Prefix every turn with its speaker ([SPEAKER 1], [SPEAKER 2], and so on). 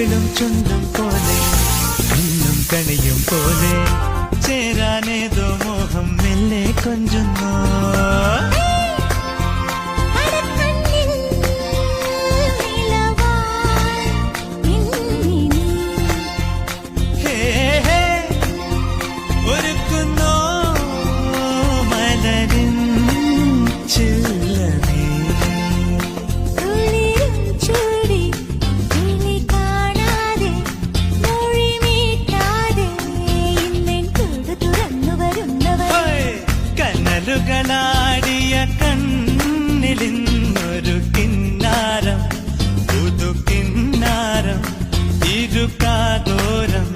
[SPEAKER 1] விழும் சொந்தம் போலே இன்னும் கனியும் போலே. சேரானேதோ மோகம் மெல்லே கொஞ்சம் കണ്ണുകളാടിയ കണ്ണിലിന്നൊരു കിന്നാരം പുതു കിന്നാരം ഇരുക്കാതോരം